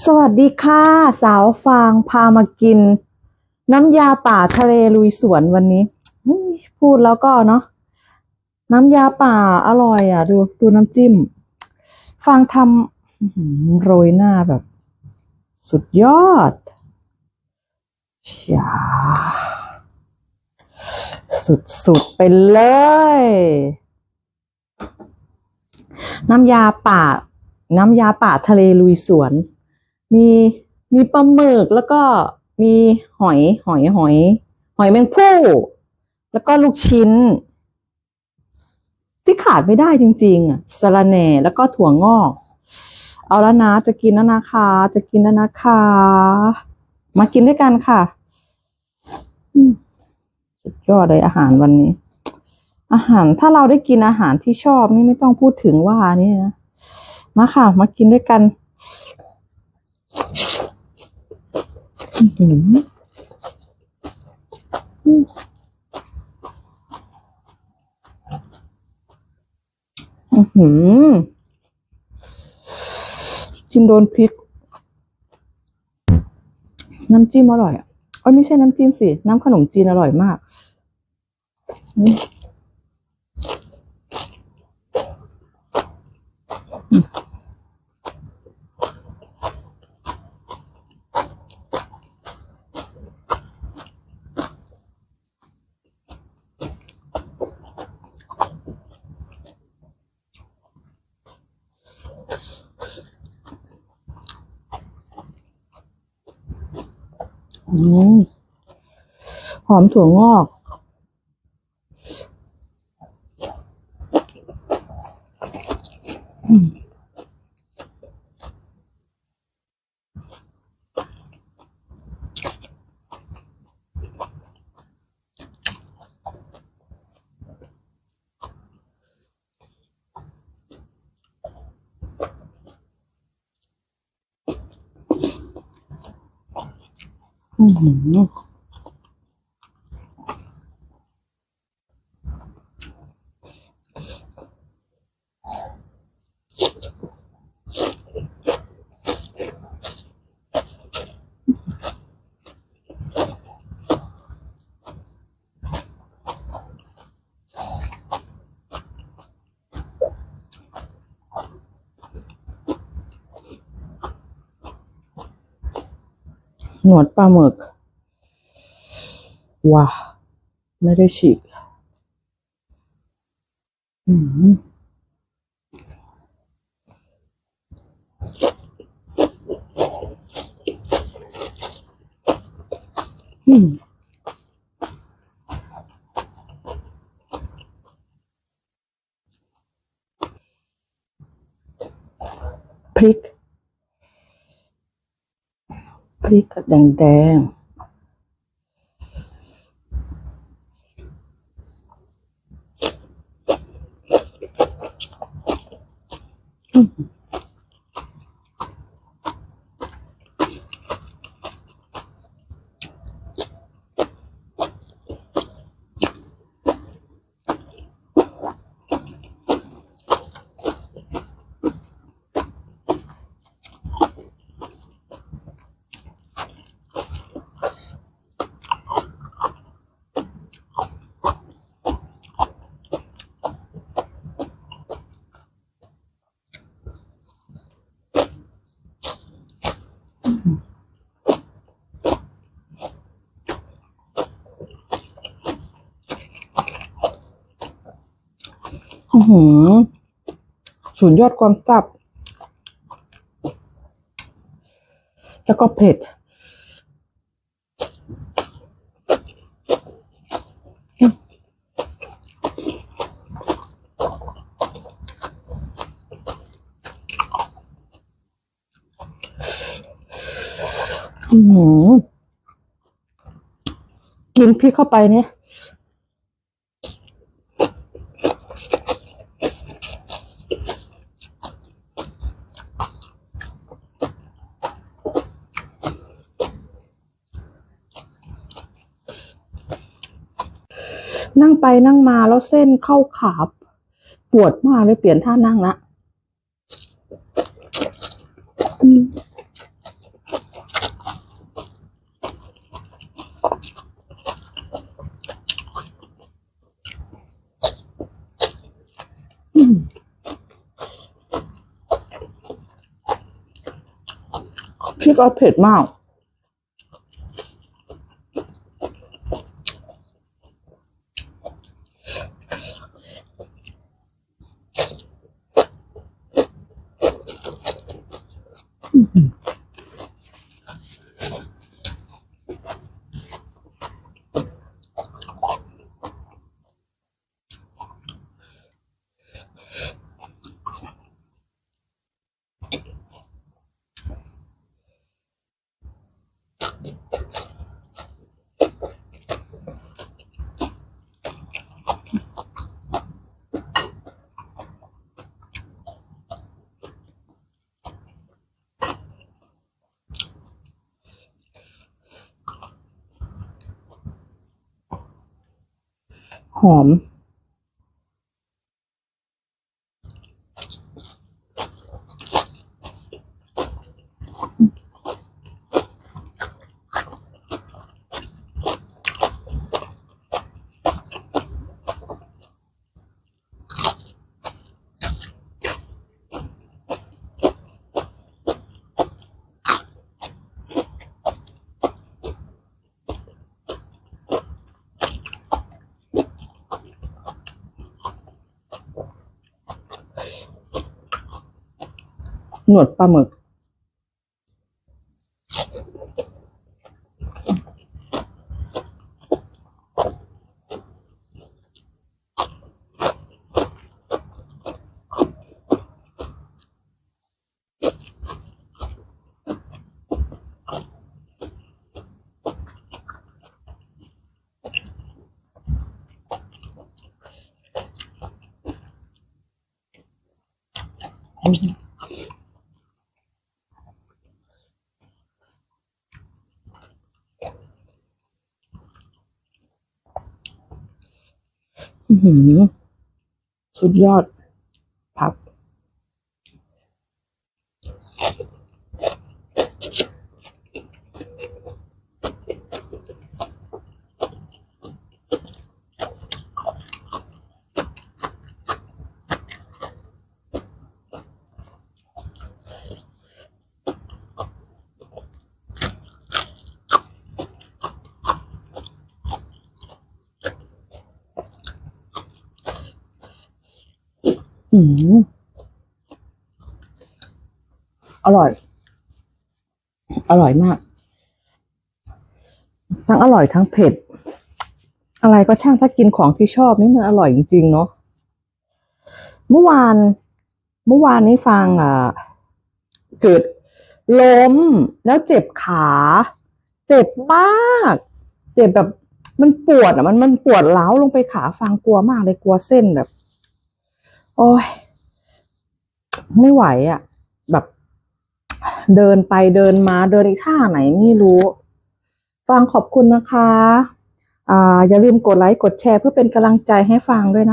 สวัสดีค่ะ สาวฟางพามากิน น้ำยาป่าทะเลลุยสวนวันนี้พูดแล้วก็เนาะน้ำยาป่าอร่อย อะ ดูดูน้ำจิ้ม ฟางทำโรยหน้าแบบ สุดยอดชาสุดๆไปเลย น้ำยาป่า น้ำยาป่าทะเลลุยสวน มีมีปลาหมึกแล้วก็มีหอยหอยหอย หอยแมงผู้ แล้วก็ลูกชิ้น ที่ขาดไม่ได้จริง ๆอะสะระแหน่แล้วก็ถั่วงอก เอาแล้วนะจะกินแล้วนะคะ จะกินแล้วนะคะ มากินด้วยกันค่ะอืมสุดยอดเลยอาหารวันนี้ อาหารถ้าเราได้กินอาหารที่ชอบนี่ไม่ต้องพูดถึงว่านี่นะมาค่ะ มากินด้วยกัน อื้อหืออื้อหือกินโดนพริก น้ำจิ้มอร่อยอะเอ้ยไม่ใช่น้ำจิ้มสิ น้ำขนมจีนอร่อยมากอื หอมถั่วงอก อืม อื้อ หนวดปลาหมึก ว้า ไม่ได้ฉีกอืมอืมพริก พริกแดงแดงๆอืม อื้อหือสุดยอดความแซ่บแล้วก็เผ็ด อือหือกินพริกเข้าไปเนี่ย นั่งไปนั่งมาแล้วเส้นเข้าขาปวดมากเลยเปลี่ยนท่านั่งละพริกเอาเผ็ดมาก หอม หนวดปลาหมึกอื้อ สุดยอด ผัก อืมอร่อย อร่อยมาก ทั้งอร่อยทั้งเผ็ด อะไรก็ช่างถ้ากินของที่ชอบนี่มันอร่อยจริงๆเนาะ เมื่อวาน เมื่อวานนี้ฟังอะ เกิดล้มแล้วเจ็บขา เจ็บมาก เจ็บแบบมันปวดอะ มันมันปวดร้าลงไปขาฟังกลัวมากเลยกลัวเส้นแบบ โอ้ยไม่ไหวอะ แบบ เดินไปเดินมาเดินอีกท่าไหนไม่รู้ ฟังขอบคุณนะคะ อ่า อย่าลืมกดไลค์กดแชร์เพื่อเป็นกำลังใจให้ฟังด้วยนะคะ